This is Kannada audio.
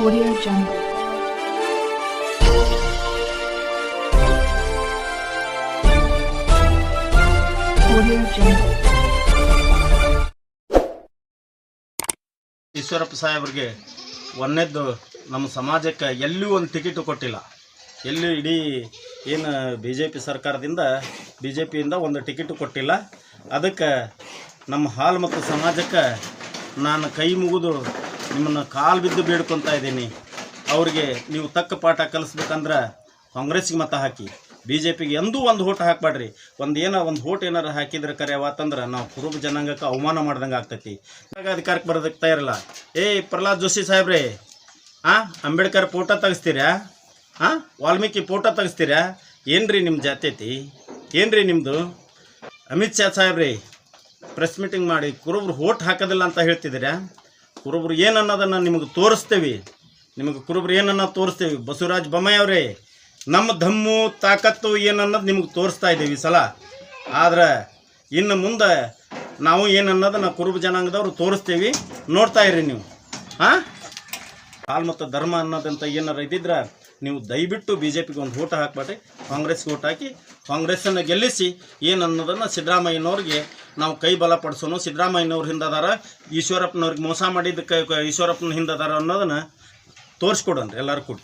Audio Jungle. ಈಶ್ವರಪ್ಪ ಸಾಹೇಬ್ರಿಗೆ ಒಂದನೇದ್ದು ನಮ್ಮ ಸಮಾಜಕ್ಕೆ ಎಲ್ಲೂ ಒಂದು ಟಿಕೆಟು ಕೊಟ್ಟಿಲ್ಲ. ಎಲ್ಲೂ ಇಡೀ ಏನು ಬಿ ಜೆ ಪಿ ಸರ್ಕಾರದಿಂದ ಬಿ ಜೆ ಪಿಯಿಂದ ಒಂದು ಟಿಕೆಟು ಕೊಟ್ಟಿಲ್ಲ. ಅದಕ್ಕೆ ನಮ್ಮ ಹಾಲು ಮತ್ತು ಸಮಾಜಕ್ಕೆ ನಾನು ಕೈ ಮುಗಿದು ನಿಮ್ಮನ್ನು ಕಾಲು ಬಿದ್ದು ಬೇಡ್ಕೊತಾ ಇದ್ದೀನಿ. ಅವ್ರಿಗೆ ನೀವು ತಕ್ಕ ಪಾಠ ಕಲಿಸ್ಬೇಕಂದ್ರೆ ಕಾಂಗ್ರೆಸ್ಗೆ ಮತ ಹಾಕಿ ಬಿ ಜೆ ಪಿಗೆ ಎಂದೂ ಒಂದು ಓಟ್ ಹಾಕಬೇಡ್ರಿ. ಒಂದು ಏನೋ ಒಂದು ಓಟ್ ಏನಾರು ಹಾಕಿದ್ರೆ ಕರೆ ಅವತ್ತಂದ್ರೆ ನಾವು ಕುರುಬ ಜನಾಂಗಕ್ಕೆ ಅವಮಾನ ಮಾಡ್ದಂಗೆ ಆಗ್ತೈತಿ. ಅಧಿಕಾರಕ್ಕೆ ಬರೋದಕ್ಕೆ ತಯಾರಿಲ್ಲ ಏ, ಪ್ರಹ್ಲಾದ್ ಜೋಶಿ ಸಾಹೇಬ್ರಿ ಹಾಂ ಅಂಬೇಡ್ಕರ್ ಫೋಟೋ ತೆಗಿಸ್ತೀರಾ? ಹಾಂ ವಾಲ್ಮೀಕಿ ಫೋಟೋ ತೆಗಿಸ್ತೀರಾ? ಏನ್ರಿ ನಿಮ್ಮ ಜಾತೈತಿ ಏನ್ರಿ ನಿಮ್ಮದು ಅಮಿತ್ ಶಾ ಸಾಹೇಬ್ರಿ, ಪ್ರೆಸ್ ಮೀಟಿಂಗ್ ಮಾಡಿ ಕುರುಬ್ರು ಓಟ್ ಹಾಕೋದಿಲ್ಲ ಅಂತ ಹೇಳ್ತಿದ್ದೀರಾ? ಕುರುಬ್ರು ಏನು ಅನ್ನೋದನ್ನು ನಿಮಗೆ ತೋರಿಸ್ತೇವೆ. ನಿಮಗೆ ಕುರುಬ್ರು ಏನನ್ನ ತೋರಿಸ್ತೇವೆ? ಬಸವರಾಜ ಬೊಮ್ಮಾಯಿ ಅವರೇ, ನಮ್ಮ ಧಮ್ಮು, ತಾಕತ್ತು ಏನನ್ನೋದು ನಿಮಗೆ ತೋರಿಸ್ತಾ ಇದ್ದೀವಿ ಸಲ. ಆದ್ರೆ ಇನ್ನು ಮುಂದೆ ನಾವು ಏನನ್ನೋದನ್ನ ಕುರುಬ ಜನಾಂಗದವ್ರು ತೋರಿಸ್ತೀವಿ. ನೋಡ್ತಾ ಇರಿ ನೀವು. ಹಾಂ ಹಾಲ್ ಮತ್ತು ಧರ್ಮ ಅನ್ನೋದಂತ ಏನಾರ ಇದ್ದಿದ್ರೆ ನೀವು ದಯವಿಟ್ಟು ಬಿ ಜೆ ಪಿಗೆ ಒಂದು ಓಟ್ ಹಾಕ್ಬೇಡಿ ಕಾಂಗ್ರೆಸ್ಗೆ ಓಟ್ ಹಾಕಿ, ಕಾಂಗ್ರೆಸ್ಸನ್ನು ಗೆಲ್ಲಿಸಿ ಏನು ಸಿದ್ದರಾಮಯ್ಯನವ್ರಿಗೆ ನಾವು ಕೈ ಬಲಪಡಿಸೋನು ಸಿದ್ದರಾಮಯ್ಯನವ್ರ ಹಿಂದದಾರ ಈಶ್ವರಪ್ಪನವ್ರಿಗೆ ಮೋಸ ಮಾಡಿದ್ದಕ್ಕೆ ಈಶ್ವರಪ್ಪನ ಹಿಂದದಾರ ಅನ್ನೋದನ್ನು ತೋರಿಸ್ಕೊಡೋಣ ಎಲ್ಲರೂ ಕೂಡಿ.